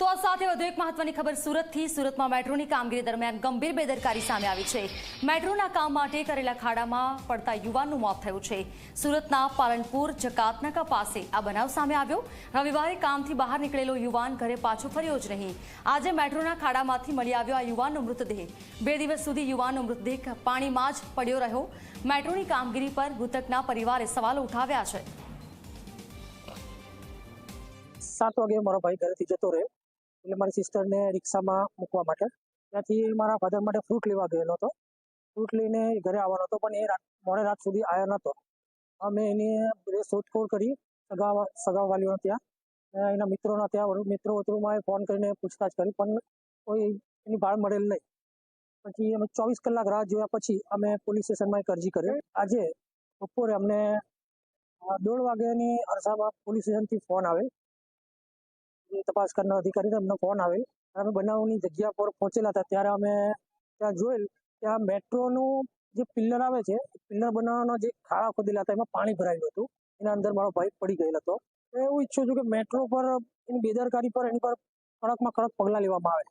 તો આ સાથે વધુ એક મહત્વની ખબર સુરતથી, સુરતમાં મેટ્રોની કામગીરી દરમિયાન ગંભીર બેદરકારી સામે આવી છે. મેટ્રોના કામ માટે કરેલા ખાડામાં પડતા યુવાનનું મોત થયું છે. સુરતના પાલનપુર, જકાતનાકા પાસે આ બનાવ સામે આવ્યો. રવિવારે કામથી બહાર નીકળેલો યુવાન ઘરે પાછો ફર્યો જ નહીં. આજે મેટ્રોના ખાડામાંથી મળી આવ્યો આ યુવાનનો મૃતદેહ. બે દિવસ સુધી યુવાનનો મૃતદેહ પાણીમાં જ પડ્યો રહ્યો. મેટ્રોની કામગીરી પર મૃતકના પરિવારે સવાલો ઉઠાવ્યા છે. સાત વાગે મારો ભાઈ ઘરેથી જતો રહ્યો. એટલે મારી સિસ્ટરને રિક્ષામાં મૂકવા માટે. ત્યાંથી મારા ફાધર માટે ફ્રૂટ લેવા ગયેલો હતો. ફ્રૂટ લઈને ઘરે આવવાનો હતો, પણ એ મોડે રાત સુધી આવ્યો નહોતો અમે એની શોધખોળ કરી સગા સગાવાલીઓ ત્યાં એના મિત્રોના ત્યાં મિત્રો વતરોમાં ફોન કરીને પૂછતાછ કરી, પણ કોઈ એની ભાળ મળેલ નહીં. પછી અમે ચોવીસ કલાક રાહ જોયા પછી અમે પોલીસ સ્ટેશનમાં એક અરજી કરી. આજે બપોરે અમને દોઢ વાગ્યાની અરસામાં પોલીસ સ્ટેશનથી ફોન આવે. તપાસ કરનાર અધિકારીને અમને ફોન આવેલ. અમે બનાવની જગ્યા પર પહોંચેલા હતા. ત્યારે અમે ત્યાં જોયેલ ત્યાં મેટ્રોનું જે પિલ્લર આવે છે પિલ્લર બનાવવાનો જે ખાડા ખોદેલા હતા, એમાં પાણી ભરાયેલું હતું. એના અંદર મારો ભાઈ પડી ગયેલો હતો. એવું ઈચ્છું છું કે મેટ્રો પર, એની બેદરકારી પર, એની પર કડકમાં કડક પગલાં લેવામાં આવે.